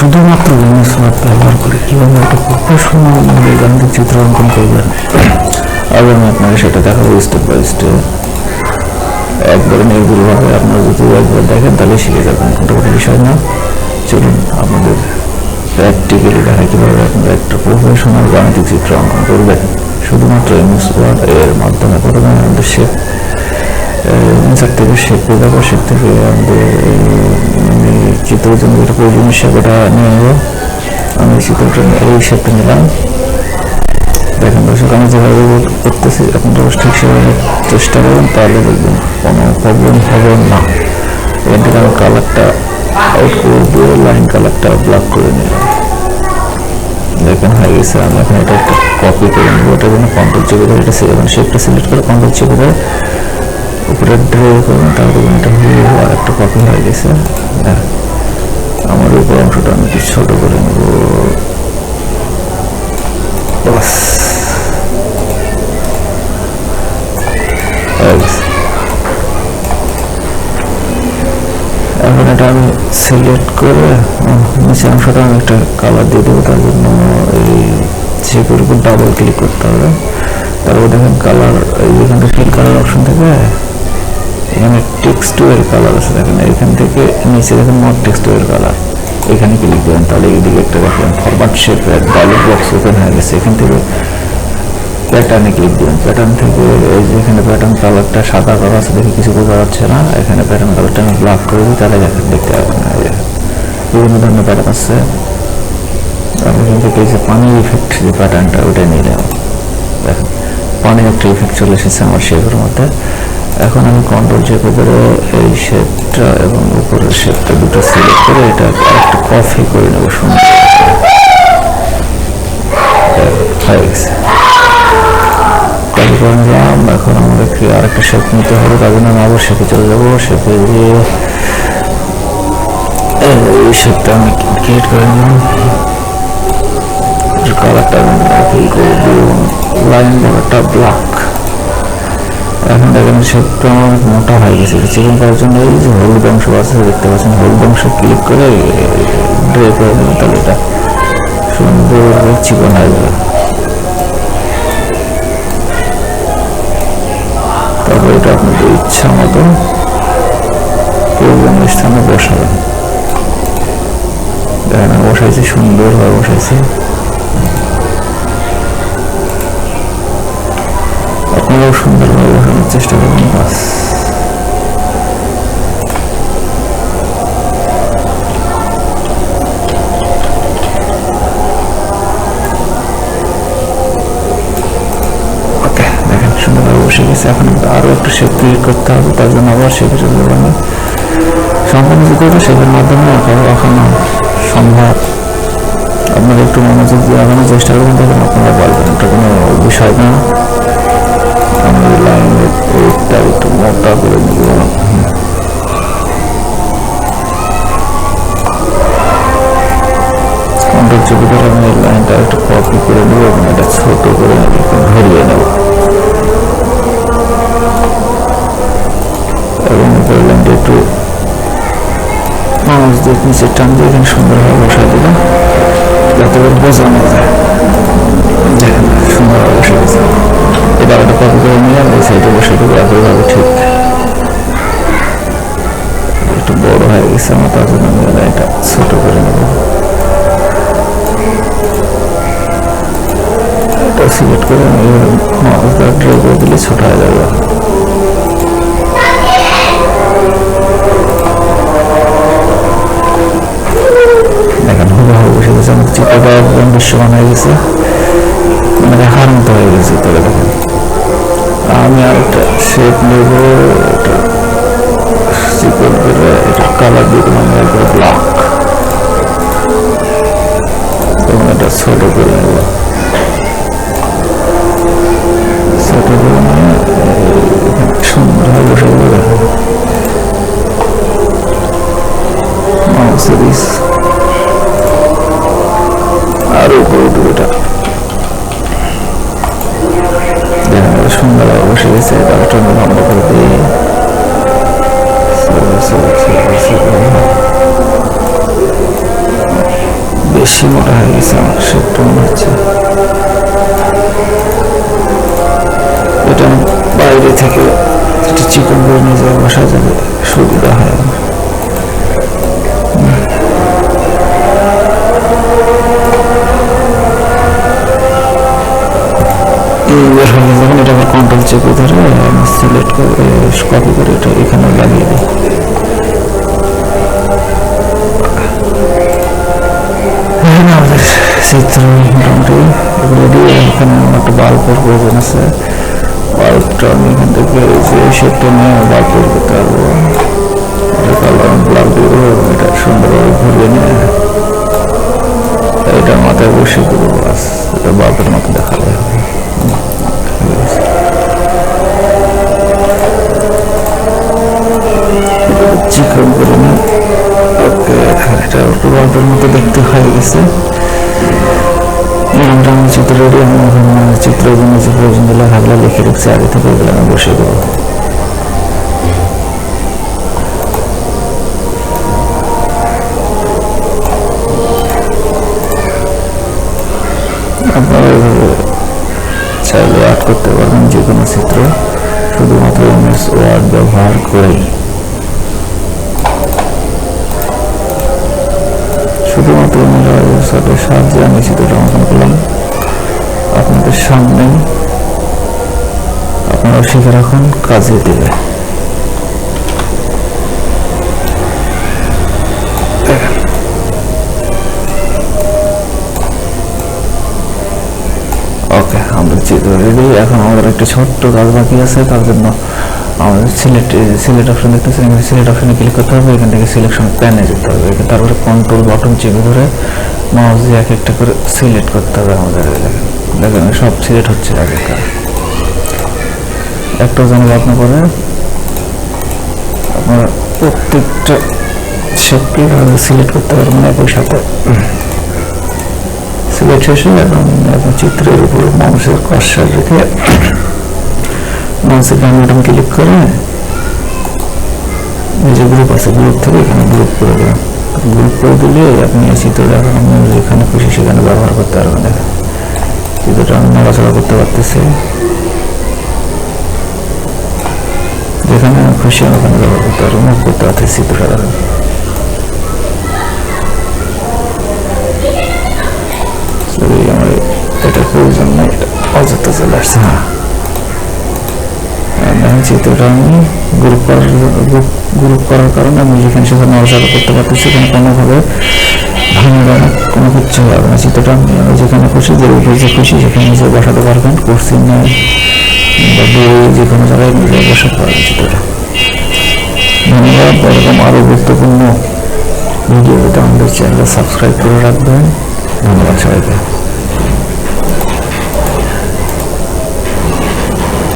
শুধুমাত্র স্মার্ট ব্যবহার করে কীভাবে একটা প্রফেশনাল মনে গান্ধীর চিত্র অঙ্কন করবেন? আজ আমি আপনাকে সেটা দেখাবো স্টেপ বাই স্টেপ একবারে নির্ভুলভাবে আপনারা যদি একবার দেখেন, তাহলে শিখে যাবেন কোনো কোনো বিষয় না। চলুন আপনাদের প্র্যাকটিক্যালি দেখা কীভাবে আপনারা একটা প্রফেশনাল গাণিতিক চিত্র অঙ্কন করবেন। শুধুমাত্র এমএস ওয়ার্ড এর মাধ্যমে প্রথমে আমাদের শেপ শেপ পেয়ে যাব থেকে আমাদের মানে চিত্রের জন্য যেটা প্রয়োজনীয় ওটা নিয়ে নেব। আমি চিত্রটা এই শেপটা নিলাম। দেখেন দর্শক, আমি যেভাবে করতেছি, আপনারা ঠিক সেভাবে চেষ্টা করুন তাহলে দেখবেন কোনো প্রবলেম হবে না। এখান থেকে আমি কালারটা আউট করে দিয়ে লাইন কালারটা ব্লক করে নিলাম। দেখেন, হয়ে গেছে। আমি এখন এটা একটা কপি করে নেব। ওটার জন্য কন্ট্রোল চেপে ধরে এটা সেভেন শেপটা সিলেক্ট করে কন্ট্রোল চেপে ধরে উপরে ড্রে করুন তাহলে দেখবেন এটা হয়ে আর একটা কপি হয়ে গেছে। হ্যাঁ আমার উপর অংশটা আমি একটু ছোট করে নেব। বাস। এখন এটা আমি সিলেক্ট করে নিচে অংশটা আমি একটা কালার দিয়ে দেবো, তার জন্য এই চেপের উপর ডাবল ক্লিক করতে হবে। তারপর দেখেন কালার এই এখানে ফিল কালার অপশন থেকে এখানে টেক্সট এর কালার আছে, দেখেন, এখান থেকে নিচে দেখেন নট টেক্সট এর কালার এখানে ক্লিক করেন তাহলে এইদিকে একটা দেখেন ফরম্যাট শেপের ডায়লগ বক্স ওপেন হয়ে গেছে। এখান থেকে প্যাটার্নে ক্লিক দিবেন। প্যাটার্ন থেকে এই যে এখানে প্যাটার্ন কালারটা সাদা কালার আছে দেখে কিছু বোঝা যাচ্ছে না। এখানে প্যাটার্ন কালারটা আমি ব্ল্যাক করে দিই, তাহলে দেখেন, দেখতে পাবেন না বিভিন্ন ধরনের প্যাটার্ন আছে। আমি এখান থেকে এই যে পানির ইফেক্ট যে প্যাটার্নটা ওটা নিয়ে নেব। দেখেন পানির একটা ইফেক্ট চলে এসেছে আমার শেপের মধ্যে। এখন আমি কন্ট্রোল চেপে করে এই শেপটা এবং উপরের শেপটা দুটো সিলেক্ট করে এটা একটা কফি করে নেব সুন্দর হয়ে গেছে। এখন আমাদেরকে আরেকটা শেপ নিতে হবে? তার জন্য আমি আবার শেপে চলে যাব। শেপে গিয়ে এই শেপটা আমি ক্রিয়েট করে নিলাম। কালারটা আমি করে দিই লাইন কালারটা ব্ল্যাক এখন দেখেন শেপটা আমার মোটা হয়ে গেছে। চিকেন করার জন্য এই যে হলুদ অংশ আছে, দেখতে পাচ্ছেন হলুদ অংশ ক্লিক করে ড্রে করে দেবেন তাহলে এটা সুন্দরভাবে চিকন হয়ে যাবে তারপর এটা আপনাদের ইচ্ছা মতো প্রয়োজনীয় স্থানে বসাবেন। দেখেন বসাইছি সুন্দরভাবে বসাইছি। আপনারাও সুন্দরভাবে বসানোর চেষ্টা করবেন বাস। বসে গেছে। এখন আরও একটু শেপ ক্রিয়েট করতে হবে, তার জন্য আবার শেপে চলে যাব আমি সম্পূর্ণ করব শেপের মাধ্যমে আঁকানো সম্ভব। আপনারা একটু মনোযোগ দিয়ে আঁকানোর চেষ্টা করবেন তখন আপনারা পারবেন এটা কোনো বিষয় না। লাইনের একটু লাইনটা একটু কপি করে নেব এবং ছোট করে এবং লাইনটা একটু নিচে টান দিয়ে এখানে সুন্দরভাবে বসাই দিলাম যাতে বোঝানো যায় দেখেন সুন্দরভাবে বসে এবার একটা কপি করে নিয়ে আমি এই সাইডে বসে দেবো একইভাবে ঠিক। একটু বড় হয়ে গেছে আমার, তার জন্য আমি লাইনটা ছোট করে নেব। এটা সিলেক্ট করে আমি মাউস দিয়ে ড্রে করে দিলে ছোট হয়ে যাবে। দেখেন, হুবহু গেছে হয়ে গেছে। মানে মতো হয়ে গেছে তবে দেখেন। আমি আর একটা শেপ নেব, এটা চিকন করে এটা কালার দিয়ে দিলাম একবার ব্ল্যাক এবং এটা ছোট করে নেব। ছোট করে নিয়ে সুন্দরভাবে বসে দেবো বেশি মোটা হয়ে গেছে, আমার সেটা মনে হচ্ছে। এটা বাইরে থেকে একটু চিকন করে নিয়ে যাওয়া বসা যাবে সুবিধা হয় আমার। যখন এটা আবার কন্ট্রোল চেপে ধরে সিলেক্ট করে কপি করে এটা এখানে লাগিয়ে দিই। আমাদের মোটামুটি এগুলো এখানে একটা বাল্বের প্রয়োজন আছে বাল্বটা আমি এখান থেকে যে শেপটা নিয়ে বাল্ব করতে পারব এটা সুন্দরভাবে ঘুরিয়ে নিয়ে এটা মাথায় বসে দেবো বাস এটা বাল্বের মতো দেখালে হবে চিকন করে এটা একটু বাল্বের মতো দেখতে হয়ে গেছে মোটামুটি আমি চিত্র রেডি আমি এখন চিত্রের জন্য যে প্রয়োজন লেখাগুলো লিখে রেখেছি আগে থেকে ওগুলো আমি বসে দেবো আপনারা এভাবে চাইলে অ্যাড করতে পারবেন যে কোনো চিত্র শুধুমাত্র এমএস ওয়ার্ড ব্যবহার করেই শুধুমাত্র সাথে সাহায্যে আমি চিত্রটা অঙ্কন করলাম। আপনাদের সামনে আপনারা শিখে রাখুন, কাজে দেবে। ওকে, আমরা চিত্র রেডি এখন আমাদের একটা ছোট্ট কাজ বাকি আছে, তার জন্য আমাদের সিলেক্ট সিলেক্ট অপশন দেখতেছেন এখানে সিলেক্ট অপশনে ক্লিক করতে হবে, এখান থেকে সিলেকশন প্যানে যেতে হবে। তারপরে কন্ট্রোল বাটন চেপে ধরে মাউস দিয়ে এক একটা করে সিলেক্ট করতে হবে আমাদের দেখেন, সব সিলেক্ট হচ্ছে এক একটা একটা যেন আপনি করে আপনার প্রত্যেকটা শেপকে সিলেক্ট করতে পারবেন একই সাথে। সিলেক্ট শেষে এবং আপনার চিত্রের উপর মাউসের কষা রেখে মাউসের ডান বাটন ক্লিক করে যে গ্রুপ আছে গ্রুপ থেকে এখানে গ্রুপ করে দেবেন। গ্রুপ করে দিলে আপনি চিত্রটা আপনি যেখানে খুশি সেখানে ব্যবহার করতে পারবেন। চিত্রটা আমি নড়াচড়া করতে পারতেছি। যেখানে খুশি আমি ওখানে ব্যবহার করতে পারব মুভ করতে পারতেছি চিত্রটা আমার এটার প্রয়োজন নেই, এটা অযথা চলে আসছে। হ্যাঁ দেখেন চিত্রটা আমি গ্রুপ করার গ্রুপ করার কারণে আমি যেখানে সেখানে নড়াচড়া করতে পারতেছি এখানে কোনোভাবে ভাঙবে না কোনো কিচ্ছু হবে না। চিত্রটা আমি আমি যেখানে খুশি, যে যে খুশি, সেখানে নিজে বসাতে পারবেন কুর্সি বা বই, যে কোনো জায়গায় নিজে বসাতে পারবেন চিত্রটা। ধন্যবাদ, এরকম আরও গুরুত্বপূর্ণ ভিডিও পেতে আমাদের চ্যানেল সাবস্ক্রাইব করে রাখবেন। ধন্যবাদ সবাইকে।